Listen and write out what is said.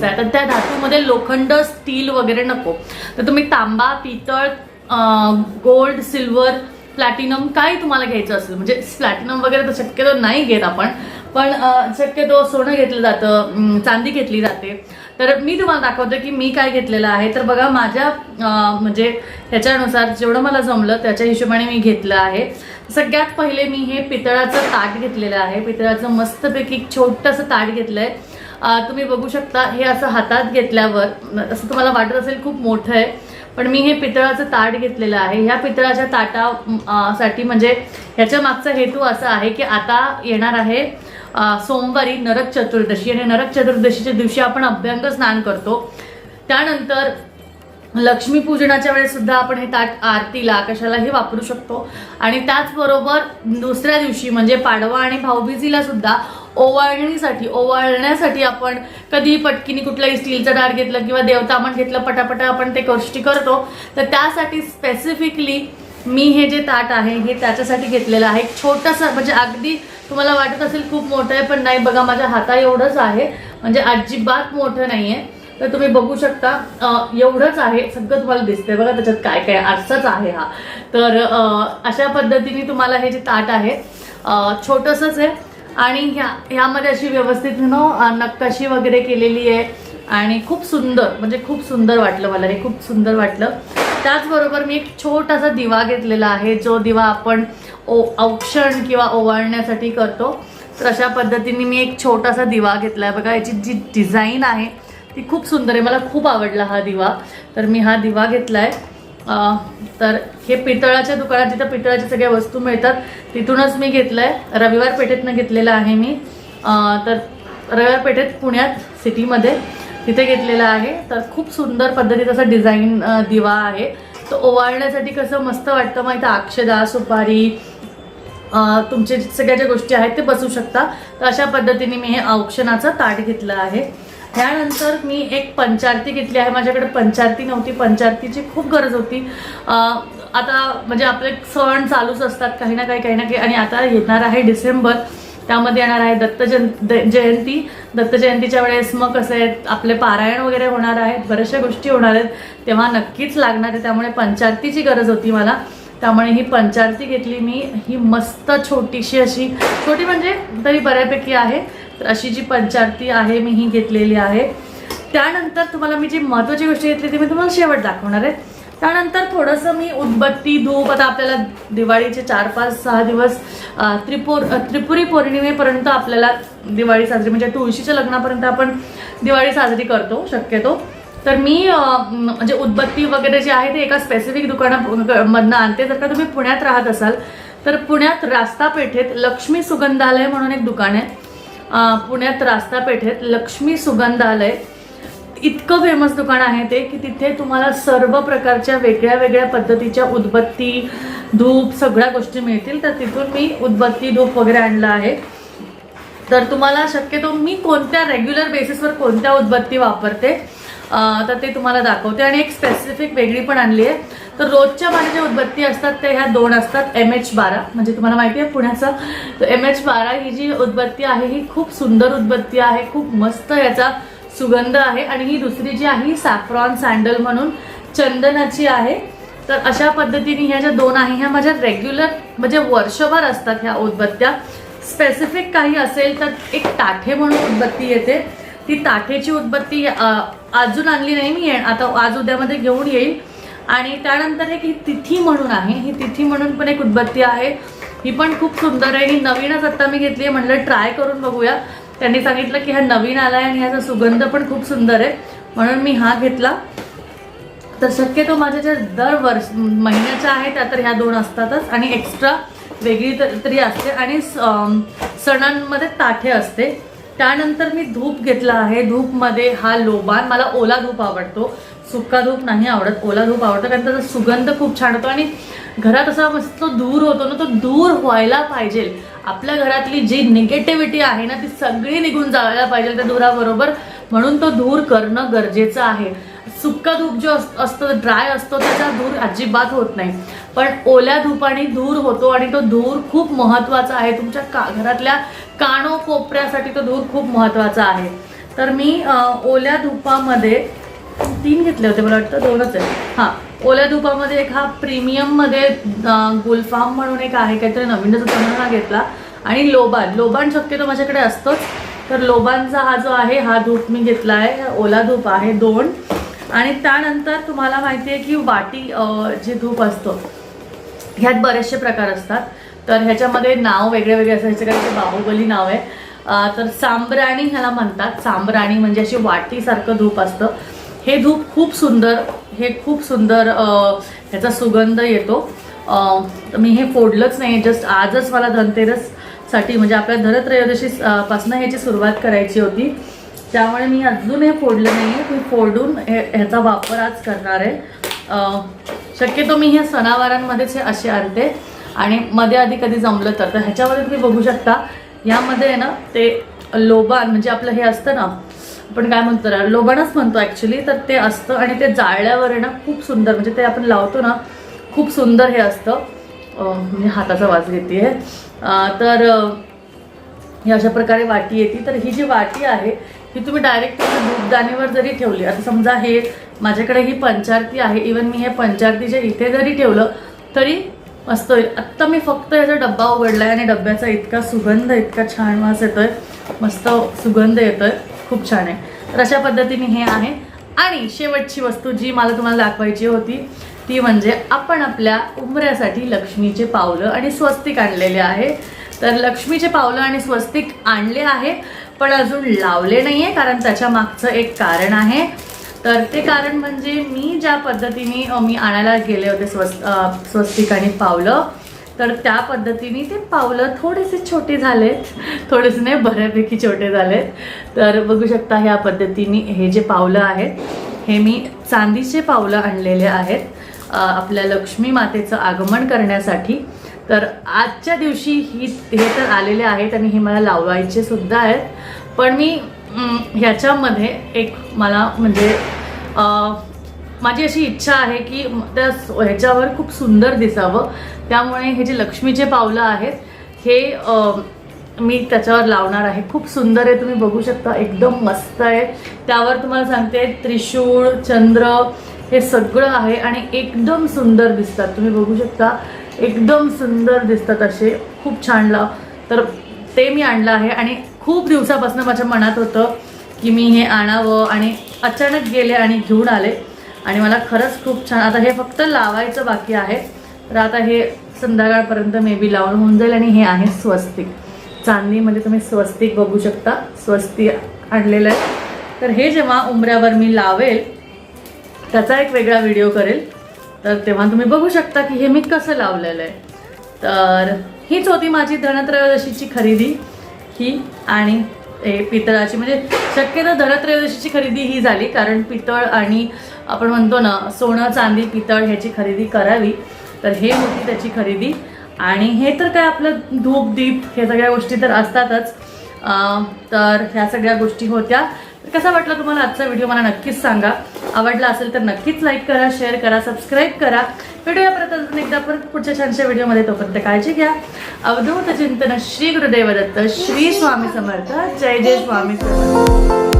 घ्यायचा आहे. तर त्या धातूमध्ये लोखंड स्टील वगैरे नको. तर तुम्ही तांबा पितळ गोल्ड सिल्वर प्लॅटिनम काय तुम्हाला घ्यायचं असेल. म्हणजे प्लॅटिनम वगैरे तर शक्यतो नाही घेत आपण. पण शक्यतो सोनं घेतलं जातं चांदी घेतली जाते. तर मी तुम्हाला दाखवते की मी काय घेतलेलं आहे. तर बघा माझ्या म्हणजे ह्याच्यानुसार जेवढं मला जमलं त्याच्या हिशोबाने मी घेतलं आहे. सगळ्यात पहिले मी हे पितळाचं ताट घेतलेलं आहे. पितळाचं मस्तपैकी एक छोटंसं ताट घेतलं आहे तुम्ही बघू शकता हे असं हातात घेतल्यावर असं तुम्हाला वाटत असेल खूप मोठं आहे पण मी हे पितळाचं ताट घेतलेलं आहे. ह्या पितळाच्या ताटा साठी म्हणजे ह्याच्या मागचा हेतू असा आहे की आता येणार आहे सोमवारी नरक चतुर्दशी आणि नरक चतुर्दशीच्या दिवशी आपण अभ्यंग स्नान करतो. त्यानंतर लक्ष्मीपूजनाच्या वेळेस सुद्धा आपण हे ताट आरतीला कशालाही वापरू शकतो. आणि त्याचबरोबर दुसऱ्या दिवशी म्हणजे पाडवा आणि भाऊबीजीला सुद्धा ओवाळणीसाठी ओवाळण्यासाठी आपण कधी पटकीने कुठलाही स्टीलचं डाळ घेतलं किंवा देवतामण घेतलं पटापटा आपण ते गोष्टी करतो. तर त्यासाठी स्पेसिफिकली मी हे जे ताट आहे हे त्याच्यासाठी घेतलेलं आहे. एक छोटंसं म्हणजे अगदी तुम्हाला वाटत असेल खूप मोठं आहे पण नाही बघा माझ्या हाता एवढंच आहे. म्हणजे अजिबात मोठं नाही आहे तर तुम्ही बघू शकता एवढंच आहे. सगळं तुम्हाला दिसतंय बघा त्याच्यात काय काय आरसाच आहे हा. तर अशा पद्धतीने तुम्हाला हे जे ताट आहे छोटंसंच आहे. आणि ह्या ह्यामध्ये अशी व्यवस्थित नो नक्काशी वगैरे केलेली आहे. आणि खूप सुंदर म्हणजे खूप सुंदर वाटलं मला हे खूप सुंदर वाटलं. त्याचबरोबर मी एक छोटासा दिवा घेतलेला आहे जो दिवा आपण ओ औक्षण किंवा ओवाळण्यासाठी करतो. तर अशा पद्धतीने मी एक छोटासा दिवा घेतला आहे. बघा याची जी डिझाईन आहे ती खूप सुंदर आहे. मला खूप आवडला हा दिवा. तर मी हा दिवा घेतला आहे तर हे पितळाच्या दुकानात जिथं पितळाच्या सगळ्या वस्तू मिळतात तिथूनच मी घेतलं आहे रविवार पेठेतनं घेतलेलं आहे मी. तर रविवार पेठेत पुण्यात सिटीमध्ये तिथे घेतलेला आहे. तर खूप सुंदर पद्धतीत असा डिझाईन दिवा आहे. तो ओवाळण्यासाठी कसं मस्त वाटतं माहिती अक्षदा सुपारी तुमचे सगळ्या ज्या गोष्टी आहेत ते बसू शकता. तर अशा पद्धतीने मी हे औक्षणाचं ताट घेतलं आहे. त्यानंतर मी एक पंचारती घेतली आहे. माझ्याकडे पंचारती नव्हती. पंचारतीची खूप गरज होती. आता म्हणजे आपले सण चालूच असतात. काही ना काही काही ना काही. आणि आता येणार आहे डिसेंबर. त्यामध्ये येणार आहे दत्त जयं जयंती. दत्त जयंतीच्या वेळेस मग कसं आहे आपले पारायण वगैरे होणार आहेत. बऱ्याचशा गोष्टी होणार आहेत. तेव्हा नक्कीच लागणार आहे. त्यामुळे पंचारतीची गरज होती मला. त्यामुळे ही पंचारती घेतली मी. ही मस्त छोटीशी अशी छोटी म्हणजे तरी बऱ्यापैकी आहे. तर अशी जी पंचारती आहे मी ही घेतलेली आहे. त्यानंतर तुम्हाला मी जी महत्त्वाची गोष्ट घेतली ती मी तुम्हाला शेवट दाखवणार आहे. त्यानंतर थोडंसं मी उदबत्ती धूप आता आपल्याला दिवाळीचे चार पाच सहा दिवस त्रिपुर त्रिपुरी पौर्णिमेपर्यंत आपल्याला दिवाळी साजरी म्हणजे तुळशीच्या लग्नापर्यंत आपण दिवाळी साजरी करतो शक्यतो. तर मी म्हणजे उदबत्ती वगैरे जे आहे ते एका स्पेसिफिक दुकानामधनं आणते. जर का तुम्ही पुण्यात राहत असाल तर पुण्यात रास्ता पेठेत लक्ष्मी सुगंधालय म्हणून एक दुकान आहे. पुण्यात रास्ता पेठेत लक्ष्मी सुगंधालय. इतकं फेमस दुकान आहे ते की तिथे तुम्हाला सर्व प्रकारच्या वेगळ्या वेगळ्या पद्धतीच्या उदबत्ती धूप सगळ्या गोष्टी मिळतील. तर तिथून मी उदबत्ती धूप वगैरे आणलं आहे. तर तुम्हाला शक्यतो मी कोणत्या रेग्युलर बेसिसवर कोणत्या उदबत्ती वापरते? तर ते तुम्हाला दाखवते. आणि एक स्पेसिफिक वेगळी पण आणली आहे. तर रोजच्या माझ्या ज्या उदबत्ती असतात त्या ह्या दोन असतात एम एच बारा. म्हणजे तुम्हाला माहिती आहे पुण्याचं. तर एम एच बारा ही जी उदबत्ती आहे ही खूप सुंदर उदबत्ती आहे खूप मस्त याचा सुगंध आहे. आणि ही दुसरी जी आहे ही सॅफ्रॉन सँडल म्हणून चंदनाची आहे. तर अशा पद्धतीने ह्या ज्या दोन आहे ह्या माझ्या रेग्युलर म्हणजे वर्षभर असतात ह्या उदबत्त्या. स्पेसिफिक काही असेल तर एक ताठे म्हणून उदबत्ती येते. ती ताठेची उदबत्ती अजून आणली नाही मी ये- आता आज उद्यामध्ये घेऊन येईल. आणि त्यानंतर एक ही तिथी म्हणून आहे ही तिथी म्हणून पण एक उदबत्ती आहे. ही पण खूप सुंदर आहे ही नवीनच आत्ता मी घेतली आहे म्हणलं ट्राय करून बघूया. त्यांनी सांगितलं की हा नवीन आला आहे आणि ह्याचा सुगंध पण खूप सुंदर आहे म्हणून मी हा घेतला. तर शक्यतो माझ्या ज्या दर वर्ष महिन्याच्या आहेत त्या तर ह्या दोन असतातच. आणि एक्स्ट्रा वेगळी तरी असते. आणि स- सणांमध्ये ताठे असते. त्यानंतर मी धूप घेतला आहे. धूपमध्ये हा लोबान मला ओला धूप आवडतो. सुक्का धूप नाही आवडत ओला धूप आवडतो कारण त्याचा सुगंध खूप छान होतो आणि घरात असा मस्त दूर होतो ना तो दूर व्हायला पाहिजे. आपल्या घरातली जी निगेटिव्हिटी आहे ना ती सगळी निघून जायला पाहिजे त्या धुराबरोबर. म्हणून तो धूर करणं गरजेचं आहे. सुक्का धूप जो अस- असतो ड्राय असतो त्याचा धूर अजिबात होत नाही. पण ओल्या धूपाने धूर होतो आणि तो धूर खूप महत्त्वाचा आहे. तुमच्या का घरातल्या कानोकोपऱ्यासाठी तो धूर खूप महत्त्वाचा आहे. तर मी ओल्या धुपामध्ये तीन घेतले होते मला वाटतं दोनच आहे हां ओल्या धुपामध्ये एक हा प्रीमियममध्ये गुलफाम म्हणून एक आहे काहीतरी नवीनच होता म्हणून हा घेतला. आणि लोबान लोबान शक्यतो माझ्याकडे असतोच. तर लोबानचा हा जो आहे हा धूप मी घेतला आहे ओला धूप आहे दोन. आणि त्यानंतर तुम्हाला माहिती आहे की वाटी जे धूप असतो ह्यात बरेचसे प्रकार असतात. तर ह्याच्यामध्ये नाव वेगळे वेगळे असायचे ह्याचं काही बाहुबली नाव आहे. तर सांबराणी ह्याला म्हणतात. सांबराणी म्हणजे अशी वाटीसारखं धूप असतं. हे धूप खूप सुंदर हे खूप सुंदर ह्याचा सुगंध येतो. मी हे फोडलंच नाही जस्ट आजच मला धनतेरससाठी म्हणजे आपल्या धनत्रयोदशी पासनं ह्याची सुरुवात करायची होती. त्यामुळे मी अजून हे फोडलं नाही आहे मी फोडून हे ह्याचा वापर आज करणार आहे. शक्यतो मी हे सणावारांमध्येच हे असे आणते. आणि मध्ये आधी कधी जमलं तर. तर ह्याच्यामध्ये तुम्ही बघू शकता. यामध्ये आहे ना ते लोबान म्हणजे आपलं हे असतं ना आपण काय म्हणतो ना लोबानच म्हणतो ॲक्च्युली तर ते असतं आणि ते जाळल्यावर आहे ना खूप सुंदर. म्हणजे ते आपण लावतो ना खूप सुंदर हे असतं. म्हणजे हाताचा वास घेते तर हे ही अशा प्रकारे वाटी येते. तर ही जी वाटी आहे ही तुम्ही डायरेक्ट दूधदाणीवर जरी ठेवली आता समजा हे माझ्याकडे ही पंचारती आहे इवन मी हे पंचारतीच्या इथे जरी ठेवलं तरी मस्त होईल. आत्ता मी फक्त याचा डब्बा उघडला आहे आणि डब्याचा इतका सुगंध इतका छान वास येतोय. मस्त सुगंध येतोय. खूप छान आहे. तर अशा पद्धतीने हे आहे. आणि शेवटची वस्तू जी मला तुम्हाला दाखवायची होती ती म्हणजे आपण आपल्या उमऱ्यासाठी लक्ष्मीचे पावलं आणि स्वस्तिक आणलेले आहे. तर लक्ष्मीचे पावलं आणि स्वस्तिक आणले आहे. पण अजून लावले नाही आहे कारण त्याच्या मागचं एक कारण आहे. तर ते कारण म्हणजे मी ज्या पद्धतीने मी आणायला गेले होते स्वस्त स्वस्तिकाने पावलं तर त्या पद्धतीने ते पावलं थोडेसे छोटे झालेत. थोडेसे नाही बऱ्यापैकी छोटे झालेत. तर बघू शकता ह्या पद्धतीने हे जे पावलं आहेत हे मी चांदीचे पावलं आणलेले आहेत. आपल्या लक्ष्मी मातेचं आगमन करण्यासाठी. तर आजच्या दिवशी ही हे तर आलेले आहेत आणि हे मला लावायचे सुद्धा आहेत. पण मी ह्याच्यामध्ये एक मला म्हणजे माझी अशी इच्छा आहे की त्या ह्याच्यावर खूप सुंदर दिसावं. त्यामुळे हे जे लक्ष्मीचे पावलं आहेत हे मी त्याच्यावर लावणार आहे. खूप सुंदर आहे तुम्ही बघू शकता. एकदम मस्त आहे. त्यावर तुम्हाला सांगते त्रिशूळ चंद्र हे सगळं आहे आणि एकदम सुंदर दिसतात. तुम्ही बघू शकता. एकदम सुंदर दिसतात असे. खूप छान लाव तर ते मी आणलं आहे आणि खूप दिवसापासून माझ्या मनात होतं की मी हे आणावं आणि अचानक गेले आणि घेऊन आले. आणि मला खरंच खूप छान आता हे फक्त लावायचं बाकी आहे. तर आता हे संध्याकाळपर्यंत मे बी लावून होऊन जाईल आणि हे आहे स्वस्तिक. चांदणीमध्ये तुम्ही स्वस्तिक बघू शकता. स्वस्ती आणलेलं आहे. तर हे जेव्हा उमऱ्यावर मी लावेल त्याचा एक वेगळा व्हिडिओ करेल. तर तेव्हा तुम्ही बघू शकता की हे मी कसं लावलेलं आहे. तर हीच होती माझी धनत्रयोदशीची खरेदी. ही आणि हे पितळाची म्हणजे शक्यतो धनत्रयोदशीची खरेदी ही झाली कारण पितळ आणि आपण म्हणतो ना सोनं चांदी पितळ ह्याची खरेदी करावी. तर हे होती त्याची खरेदी. आणि हे तर काय आपलं धूप दीप हे सगळ्या गोष्टी तर असतातच. तर ह्या सगळ्या गोष्टी होत्या. कसा वाटला तुम्हाला आजचा व्हिडिओ मला नक्कीच सांगा. आवडला असेल तर नक्कीच लाईक करा शेअर करा सबस्क्राईब करा. भेटूया परत अजून एकदा परत पुढच्या छानशा व्हिडिओमध्ये तोपर्यंत काळजी घ्या. अवधूत चिंतन श्री गुरुदेव दत्त श्री स्वामी समर्थ. जय जय स्वामी समर्थ.